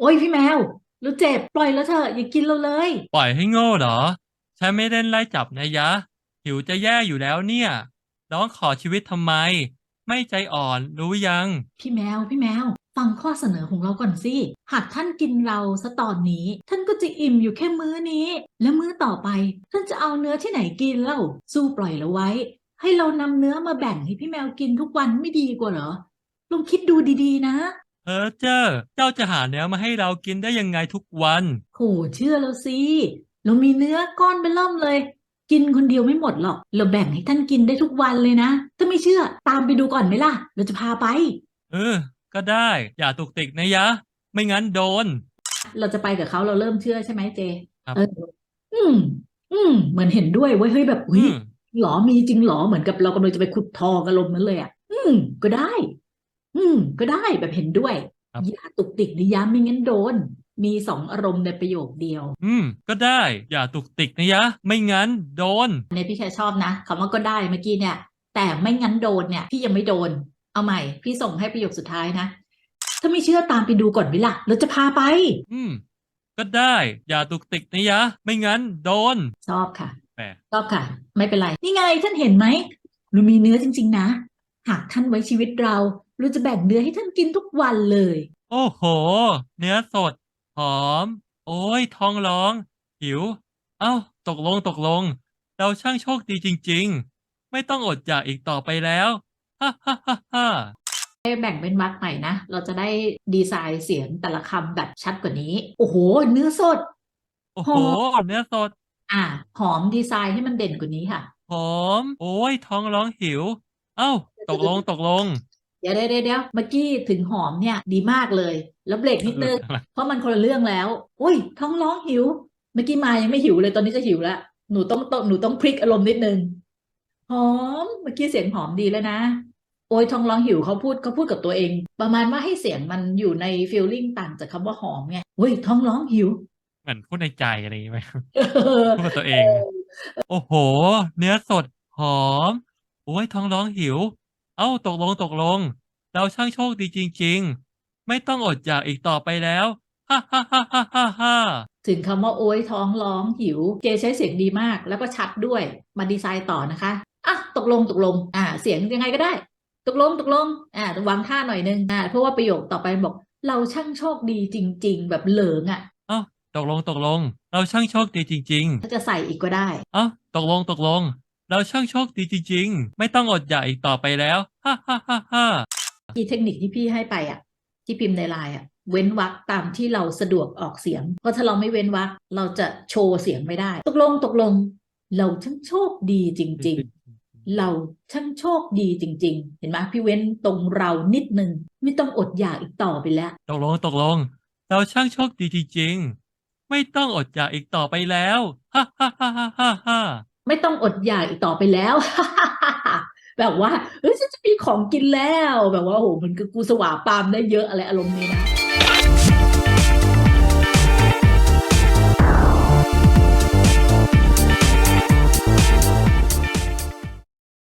โอ้ยพี่แมวเราเจ็บปล่อยแล้วเถอะอย่ากินเราเลย ปล่อยให้โง่เหรอ ฉันไม่เล่นไล่จับนะยะ หิวจะแย่อยู่แล้วเนี่ย ร้องขอชีวิตทำไม ไม่ใจอ่อนรู้ยัง พี่แมวพี่แมว ฟังข้อเสนอของเราก่อนสิหากท่านกินเราซะตอนนี้ ท่านก็จะอิ่มอยู่แค่มื้อนี้ แล้วมื้อต่อไป ท่านจะเอาเนื้อที่ไหนกินเล่าสู้ปล่อยเราไว้ ให้เรานำเนื้อมาแบ่งให้พี่แมวกินทุกวันไม่ดีกว่าเหรอลองคิดดูดีๆนะ เออเจ้าเจ้าจะหาเนื้อมาให้เรากินได้ยังไงทุกวัน โหเชื่อเราสิเรามีเนื้อก้อนเป็นล่อมเลย กินคนเดียวไม่หมดหรอก เราแบ่งให้ท่านกินได้ทุกวันเลยนะ ถ้าไม่เชื่อตามไปดูก่อนไหมล่ะ เราจะพาไป เออ ก็ได้ อย่าตุกติกนะยะ ไม่งั้นโดน เราจะไปกับเขาเราเริ่มเชื่อใช่ไหมเจครับ เออ อืม อืม เหมือนเห็นด้วยเว้ยเฮ้ยแบบอือุ้ยม หรอมีจริงหรอเหมือนกับเรากำลังจะไปขุดทองอารมณ์นั้นเลยอะ อืม ก็ได้ อืม ก็ได้แบบเห็นด้วย ครับ อย่าตุกติกนะย้ำไม่งั้นโดน มีสองอารมณ์ในประโยคเดียว อืม ก็ได้ อย่าตุกติกนะยะ ไม่งั้นโดน ในพี่แค่ชอบนะคำว่าก็ได้เมื่อกี้เนี่ย แต่ไม่งั้นโดนเนี่ย พี่ยังไม่โดน เอาใหม่ พี่ส่งให้ประโยคสุดท้ายนะ ถ้าไม่เชื่อตามไปดูก่อนวิล่ะเราจะพาไป อืม ก็ได้ อย่าตุกติกนะยะ ไม่งั้นโดน ชอบค่ะแหม ชอบค่ะ ไม่เป็นไร นี่ไงท่านเห็นไหมเรามีเนื้อจริง ๆ นะ หากท่านไว้ชีวิตเรา เราจะแบ่งเนื้อให้ท่านกินทุกวันเลย โอ้โห เนื้อสด หอม โอ้ยท้องร้อง หิว เอ้า ตกลงตกลง เราช่างโชคดีจริง ๆ ไม่ต้องอดอยากอีกต่อไปแล้ว ฮ่าฮ่าฮ่าฮ่าให้แบ่งเป็นวรรคใหม่นะ เราจะได้ดีไซน์เสียงแต่ละคำแบบชัดกว่านี้ โอ้โห เนื้อสด โอ้โห เนื้อสด อ่า หอมดีไซน์ให้มันเด่นกว่านี้ค่ะ หอม โอ้ยท้องร้องหิว เอ้า ตกลงตกลง เดี๋ยวเดี๋ยวเดี๋ยวเมื่อกี้ถึงหอมเนี่ยดีมากเลย แล้วเบรกนิดนึงเพราะมันคนละเรื่องแล้วโอ้ยท้องร้องหิว เมื่อกี้มายังไม่หิวเลยตอนนี้จะหิวแล้วหนูต้องต้องหนูต้องพลิกอารมณ์นิดนึงหอมเมื่อกี้เสียงหอมดีแล้วนะ โอ้ยท้องร้องหิวเขาพูดเขาพูดกับตัวเอง ประมาณว่าให้เสียงมันอยู่ในฟีลลิ่งต่างจากคำว่าหอมไงโอ้ยท้องร้องหิวเหมือนพูดในใจอะไรอย่างงี้ไหมเออพูดกับตัวเอง โอ้โห เนื้อสดหอม โอ้ยท้องร้องหิว เอ้าตกลงตกลง เราช่างโชคดีจริง ๆ ไม่ต้องอดอยากอีกต่อไปแล้วฮ่าฮ่าฮ่าฮ่าฮ่าฮ่าถึงคำว่าโอ้ยท้องร้องหิว เจใช้เสียงดีมากแล้วก็ชัดด้วย มาดีไซน์ต่อนะคะอะตกลงตกลง อ่า เสียงยังไงก็ได้ ตกลงตกลง อ่าวางท่าหน่อยนึงอ่าเพราะว่าประโยคต่อไปบอก เราช่างโชคดีจริง ๆ แบบเหลิงอะเอ้าตกลงตกลง เราช่างโชคดีจริงถ้าจะใส่อีกก็ได้ๆเอ้าตกลงตกลง เราช่างโชคดีจริงๆ ไม่ต้องอดอยากอีกต่อไปแล้ว ฮ่าฮ่าฮ่าฮ่าที่เทคนิคที่พี่ให้ไปอะ ที่พิมพ์ในไลน์อะ เว้นวรรคตามที่เราสะดวกออกเสียง เพราะถ้าเราไม่เว้นวรรคเราจะโชว์เสียงไม่ได้ ตกลงตกลง เราช่างโชคดีจริง ๆเราช่างโชคดีจริง ๆ เห็นไหมพี่เว้นตรงเรานิดนึง ไม่ต้องอดอยากอีกต่อไปแล้ว ตกลงตกลง เราช่างโชคดีจริง ๆ ไม่ต้องอดอยากอีกต่อไปแล้ว ฮ่าฮ่าฮ่าฮ่าฮ่าฮ่า ไม่ต้องอดอยากอีกต่อไปแล้ว แบบว่าเฮ้ยฉันจะมีของกินแล้ว แบบว่าโอ้โหมันก็กูสว่าปามได้เยอะอะไรอารมณ์นี้นะ